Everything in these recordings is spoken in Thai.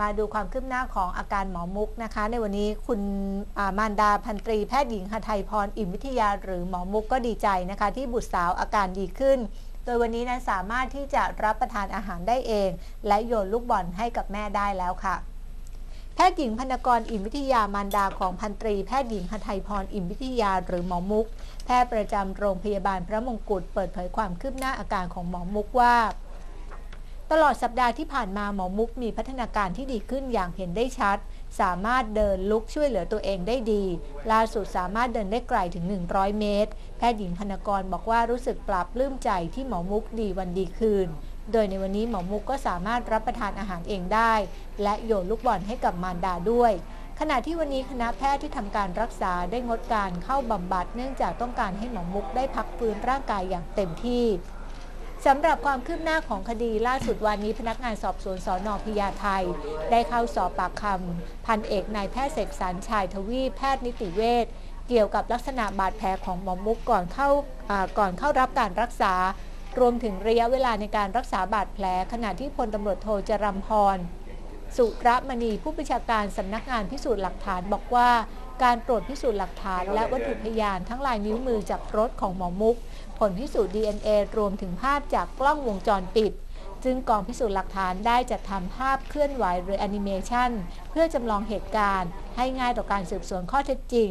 มาดูความคืบหน้าของอาการหมอมุกนะคะ ในวันนี้คุณามารดาพันตรีแพทย์หญิงหทัยพร อิ่มวิทยาหรือหมอมุกก็ดีใจนะคะ ที่บุตรสาวอาการดีขึ้น โดยวันนี้นั้นสามารถที่จะรับประทานอาหารได้เอง และโยนลูกบอลให้กับแม่ได้แล้วค่ะแพทย์หญิงพนกรอิ่มวิทยามารดาของพันตรี แพทย์หญิงหทัยพรอิ่มวิทยาหรือหมอมุก แพทย์ประจำโรงพยาบาลพระมงกุฎเปิดเผยความคืบหน้าอาการของหมอมุกว่า ตลอดสัปดาห์ที่ผ่านมาหมอมุกมีพัฒนาการที่ดีขึ้นอย่างเห็นได้ชัด สามารถเดินลุกช่วยเหลือตัวเองได้ดี ล่าสุดสามารถเดินได้ไกลถึง 100 เมตร แพทย์หญิงพนกรบอกว่ารู้สึกปลาบปลื้มใจที่หมอมุกดีวันดีคืน โดยในวันนี้หมอมุกก็สามารถรับประทานอาหารเองได้ และโยนลูกบอลให้กับมารดาด้วยขณะที่วันนี้คณะแพทย์ที่ทำการรักษาได้งดการเข้าบำบัดเนื่องจากต้องการให้หมอมุกได้พักฟื้นร่างกายอย่างเต็มที่ สำหรับความคืบหน้าของคดีล่าสุดวันนี้พนักงานสอบสวนสอนอพญาไทย ได้เข้าสอบปากคำพันเอกนายแพทย์เสกสรรชายทวีแพทย์นิติเวชเกี่ยวกับลักษณะบาดแผลของหมอมุกก่อนเข้าอ่าก่อนเข้ารับการรักษา รวมถึงระยะเวลาในการรักษาบาดแผล ขณะที่พลตำรวจโทจรัมพร สุรมณีผู้บัญชาการสำนักงานพิสูจน์หลักฐานบอกว่า การตรวจพิสูจน์หลักฐาน และวัตถุพยานทั้งลายนิ้วมือจากรถของหมอมุก ผลพิสูจน์ DNA รวมถึงภาพจากกล้องวงจรปิดซึ่งกองพิสูจน์หลักฐานได้จัดทำภาพเคลื่อนไหวหรือแอนิเมชันเพื่อจำลองเหตุการณ์ ให้ง่ายต่อการสืบสวนข้อเท็จจริง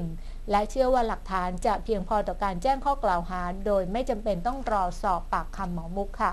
และเชื่อว่าหลักฐานจะเพียงพอต่อการแจ้งข้อกล่าวหา โดยไม่จำเป็นต้องรอสอบปากคำหมอมุกค่ะ